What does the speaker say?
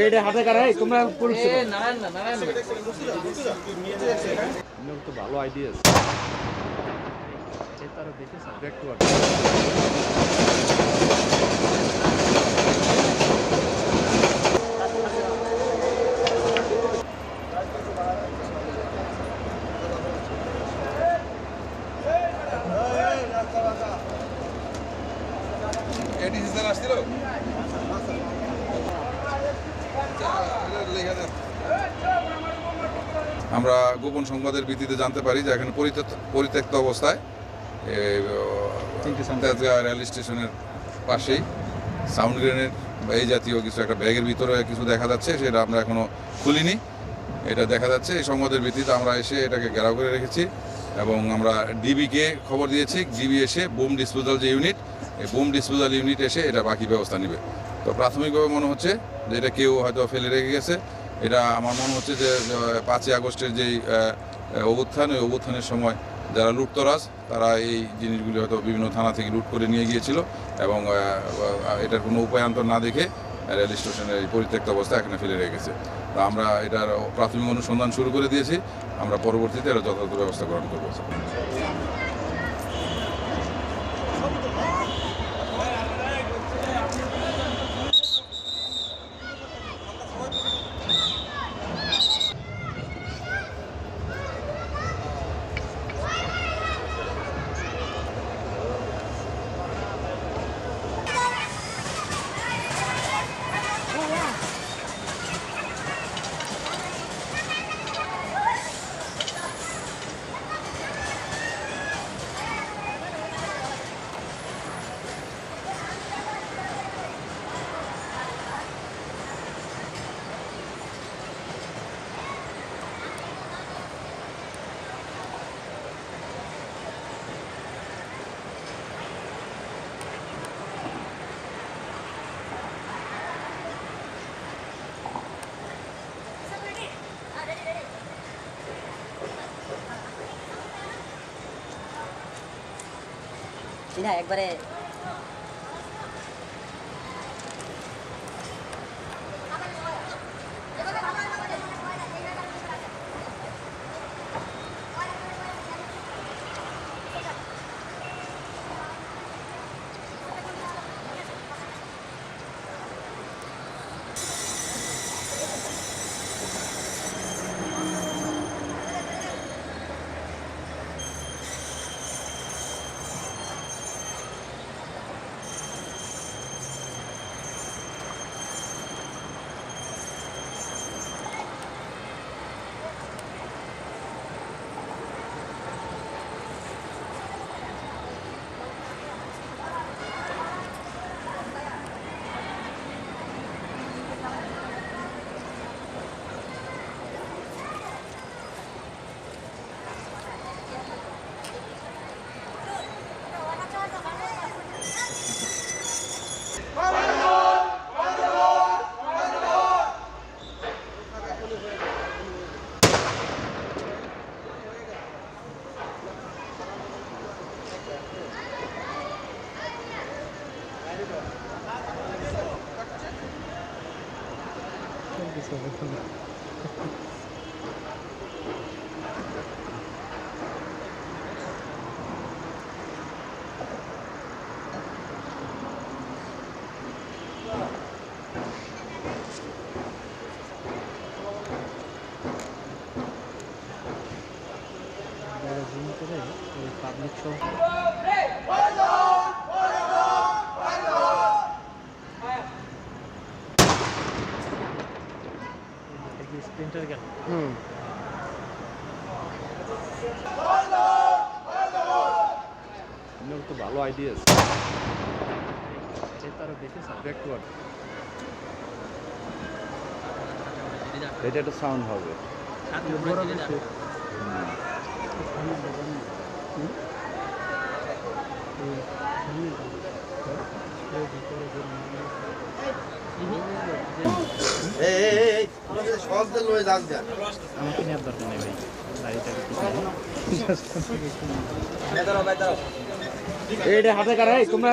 এইটা হাতে কারা? এই তোমরা পুলিশ তো ভালো আইডিয়া আছে। আরও বেশি স্যার আসছিল? আমরা গোপন সংবাদের ভিত্তিতে জানতে পারি যে এখানে পরিত্যক্ত অবস্থায় তেজগাঁ রেল স্টেশনের পাশেই সাউন্ড গ্রেনেড বা এই জাতীয় কিছু একটা ব্যাগের ভিতরে কিছু দেখা যাচ্ছে সেটা আমরা এখনও খুলিনি। এটা দেখা যাচ্ছে এই সংবাদের ভিত্তিতে আমরা এসে এটাকে ঘেরাও করে রেখেছি এবং আমরা ডিবিকে খবর দিয়েছি। ডিবি এসে বোম ডিসপোজাল যে ইউনিট বুম ডিসপোজাল ইউনিট এসে এটা বাকি ব্যবস্থা নেবে। তো প্রাথমিকভাবে মনে হচ্ছে যে এটা কেউ হয়তো ফেলে রেখে গেছে। এটা আমার মনে হচ্ছে যে পাঁচই আগস্টের যেই অভ্যুত্থান ওই অভ্যুত্থানের সময় যারা লুটতরাজ, তারা এই জিনিসগুলি হয়তো বিভিন্ন থানা থেকে লুট করে নিয়ে গিয়েছিল এবং এটার কোনো উপায়ান্তর না দেখে রেল স্টেশনের এই পরিত্যক্ত অবস্থা এখানে ফেলে রেখেছে তো আমরা এটার প্রাথমিক অনুসন্ধান শুরু করে দিয়েছি। আমরা পরবর্তীতে এটা যথাযথ ব্যবস্থা গ্রহণ করব। না একবারে そうですね。স্প্রিন্টার গেল। হুম। তো ভালো আইডিয়া আছে। এটা আরও বেশি এটা একটা সাউন্ড হবে। এই আমাকে নেওয়ার দরকার নেই ভাই। গাড়িটা এটা হাতে কারাই তোমরা